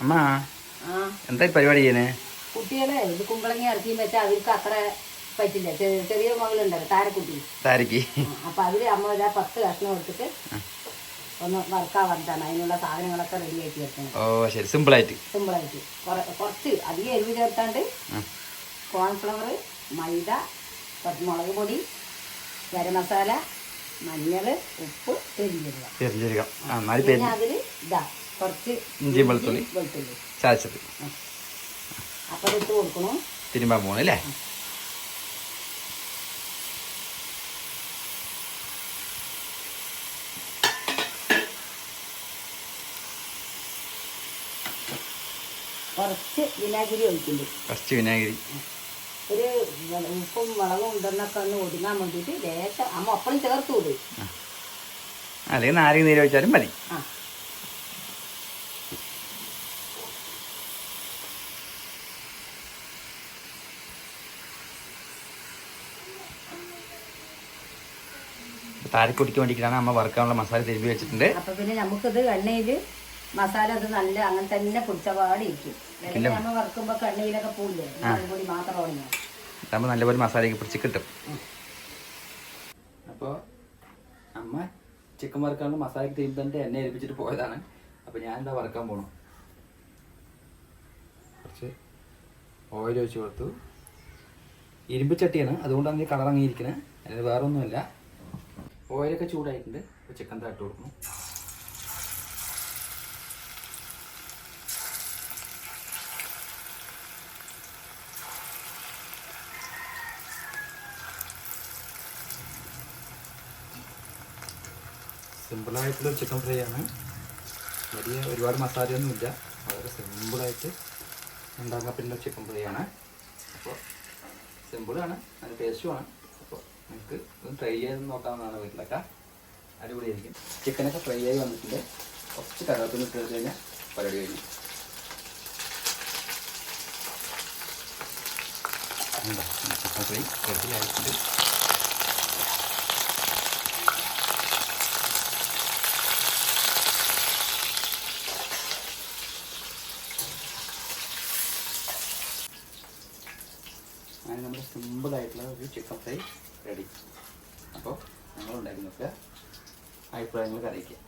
അമ്മ എന്താ പരിപാടി ചെയ്യണേ കുട്ടികളെ ഇത് കുമ്പളങ്ങി ഇറക്കിയും വെച്ചാൽ അവർക്ക് അത്ര പറ്റില്ല. ചെറിയ മകളുണ്ടല്ലോ താരക്കുട്ടി. താരക്ക്. അപ്പൊ അവർ അമ്മ ഇതാ പത്ത് കഷ്ണം എടുത്തിട്ട് ഒന്ന് വറുക്കാൻ വന്നിട്ടാണ് അതിനുള്ള സാധനങ്ങളൊക്കെ റെഡിയാക്കി വെക്കണം ഓ ശരി. സിമ്പിളായിട്ട്. സിമ്പിൾ ആയിട്ട് കുറച്ച് അധികം എരിവ് ചേർത്താണ്ട് കോൺഫ്ലവർ മൈദ കുറച്ച് മുളക് പൊടി ഗരം മസാല മഞ്ഞൾ ഉപ്പ് നാല് പേര് പിന്നെ അതിൽ ഇതാ കുറച്ച് ഇഞ്ചി വെളുത്തുള്ളി. വെളുത്തുള്ളി. ചാച്ചത് അപ്പം ഇട്ട് കൊടുക്കണം. തിരുമ്പാൻ പോകണം അല്ലേ? കുറച്ച് വിനാഗിരി ഒഴിക്കുന്നുണ്ട്. കുറച്ച് വിനാഗിരി. ഒരു ഉപ്പും മുളകും ഉണ്ടെന്നൊക്കെ ഒന്ന് ഒതുങ്ങാൻ വേണ്ടിയിട്ട് ലേശം അമ്മ ഒപ്പം ചേർത്ത് വിടും. അല്ലെങ്കിൽ നാരങ്ങ നീര് വെച്ചാലും മതി. ആ. താരക്കുട്ടിക്ക് വേണ്ടിയിട്ടാണ് അമ്മ വറുക്കാനുള്ള മസാല തിരുമ്പി വെച്ചിട്ടുണ്ട്. അപ്പൊ പിന്നെ നമുക്കിത് എണ്ണയിൽ മസാല അത് നല്ല അങ്ങനെ തന്നെ പൊടിച്ച പാടി ഇരിക്കും അല്ലെങ്കിൽ നമ്മൾ വറുക്കുമ്പോ എണ്ണയിലൊക്കെ പൊടി മാത്രം ഉണങ്ങി അതാകുമ്പോൾ നല്ലപോലെ മസാലയൊക്കെ പിടിച്ച് കിട്ടും. അപ്പോൾ അമ്മ ചിക്കൻ വറുക്കാനുള്ള മസാല തിരുമ്പന്റെ എണ്ണ ഏൽപ്പിച്ചിട്ട് പോയതാണ്. അപ്പോൾ ഞാൻ എന്താ വറുക്കാൻ പോകണം കുറച്ച് ഓയിൽ ഒഴിച്ച് കൊടുത്തു. ഇരുമ്പ് ചട്ടിയാണ് അതുകൊണ്ടാണ് ഈ കളർ അങ്ങിയിരിക്കുന്നത് അതിന് വേറെ ഒന്നുമില്ല ഓയിലൊക്കെ ചൂടായിട്ടുണ്ട്. അപ്പോൾ ചിക്കൻ തട്ട് കൊടുക്കണം. സിമ്പിളായിട്ടുള്ള ചിക്കൻ ഫ്രൈ ആണ്. വലിയ ഒരുപാട് മസാലയൊന്നുമില്ല വളരെ സിമ്പിളായിട്ട് ഉണ്ടാക്കാൻ പറ്റുന്ന ചിക്കൻ ഫ്രൈ ആണ്. അപ്പോൾ സിമ്പിളാണ് നല്ല ടേസ്റ്റുമാണ് നിങ്ങൾക്ക് ഒന്ന് ട്രൈ ചെയ്ത് നോക്കാവുന്നതാണ് വീട്ടിലൊക്കെ. അടിപൊളിയായിരിക്കും. ചിക്കനൊക്കെ ഫ്രൈ ആയി വന്നിട്ടുണ്ട്. കുറച്ച് കറിവേപ്പില ഇട്ട് കഴിഞ്ഞാൽ പരിപാടി കഴിഞ്ഞു. എന്താ? Chicken fry? റെഡി ആയിട്ടുണ്ട് അങ്ങനെ നമ്മുടെ സിമ്പിളായിട്ടുള്ള ഒരു ചിക്കൻ ഫ്രൈ റെഡി അപ്പോൾ ഞങ്ങൾ ഉണ്ടാക്കി നോക്കുക അഭിപ്രായങ്ങൾ അറിയിക്കുക